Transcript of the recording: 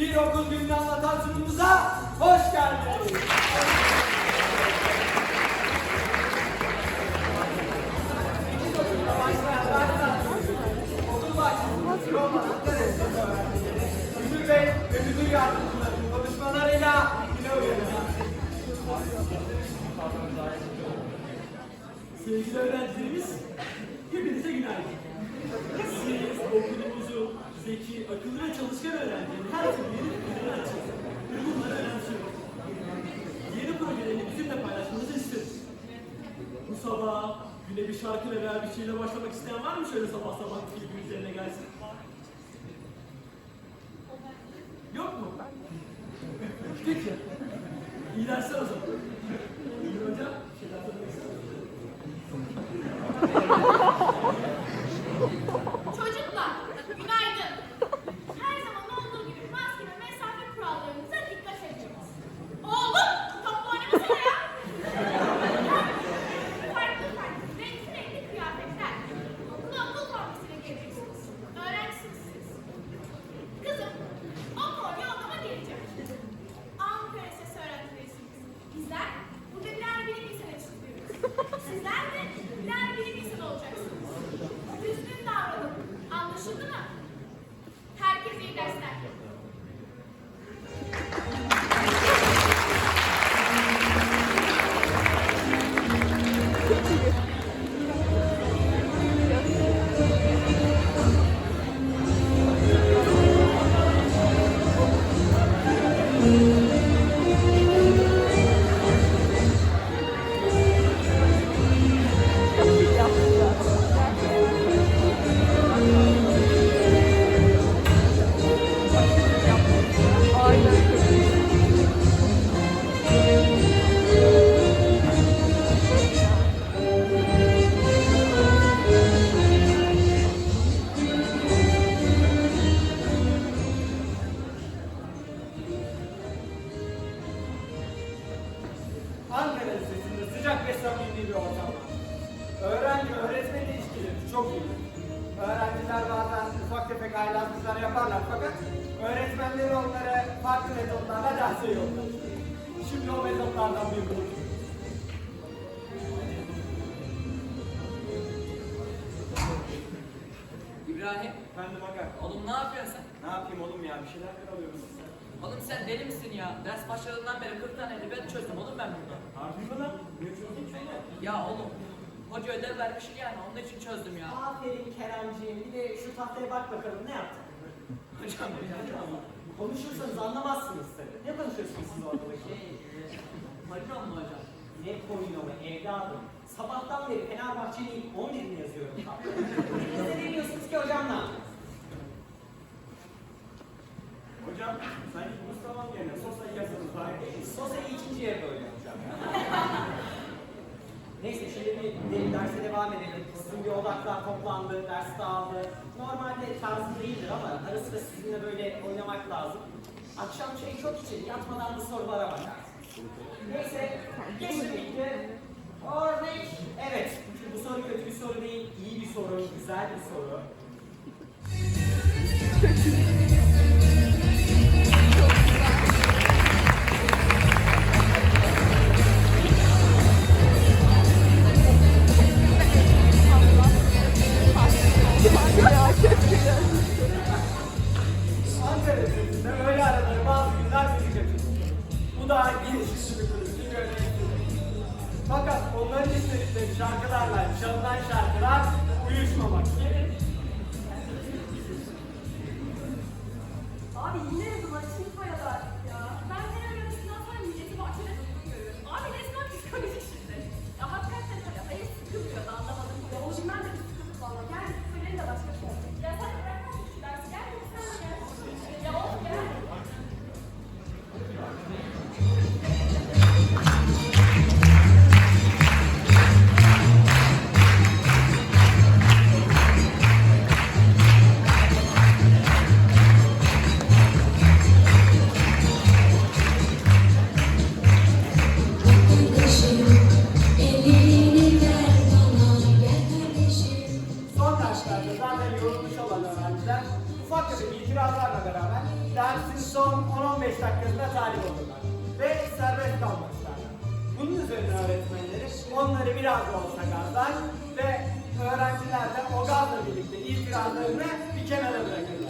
Bir okul gününü anlatan sunumumuza hoş geldiniz. Okul başlıyor. Roma, öğrencileri. Müdür Bey ve müdür yardımcıları konuşmalarıyla güne uyanacak. Sevgili öğrencilerimiz, hepinize günaydın. Siz okulumuzu zeki, akıllı ve çalışkan öğrencilerin her türlü yeni fikirlerini açın. Ve bunları önemsiyoruz. Yeni projelerini bizimle paylaşmanızı isteriz. Bu sabah güne bir şarkı veya bir şeyle başlamak isteyen var mı şöyle sabah sabah ilgi üzerine gelsin? Yok mu? Peki. İyi dersler o zaman. Ankara Lisesi'nde sıcak ve samimi bir ortam var. Öğrenci öğretmen ilişkileri çok iyi. Öğrenciler bazen ufak tefek haylazlıklar yaparlar fakat öğretmenleri onları farklı metotlarla derse yollar. Şimdi o metotlardan bir grup. İbrahim, Efendim aga, oğlum ne yapıyorsun sen? ne yapayım oğlum ya bir şeyler karalıyoruz. Oğlum sen deli misin ya? Ders başladığından beri 40 tane edebiyat çözdüm oğlum ben burada. Harbi mi lan? Ne çözdün şöyle? Ya oğlum, hoca ödev vermişti yani onun için çözdüm ya. Aferin Keremciğim. Bir de şu tahtaya bak bakalım ne yaptın? Hocam ya. Konuşursanız anlamazsınız tabii. Ne konuşuyorsunuz siz orada bakayım? Şey, e, Hocam mı hocam? Ne koyun mu evladım? Sabahtan beri Fenerbahçe'nin 11'ini yazıyorum. Siz de demiyorsunuz ki hocamla. Hocam de- derse devam edelim. Sizin bir odaklar toplandı, ders dağıldı. Normalde tarzım değildir ama ara sıra sizinle böyle oynamak lazım. Akşam çayı çok için yatmadan bu sorulara bakarsınız. Neyse, bitti. Örnek, evet. Bu soru kötü bir soru değil, iyi bir soru, güzel bir soru. onların istedikleri şarkılarla çalınan şarkılar uyuşmamak. Abi yine dersin son 10-15 dakikasında talip olurlar ve serbest kalmaklar. Bunun üzerine öğretmenleri onları biraz da olsa gazlar ve öğrenciler de o gazla birlikte itirazlarını bir kenara bırakırlar.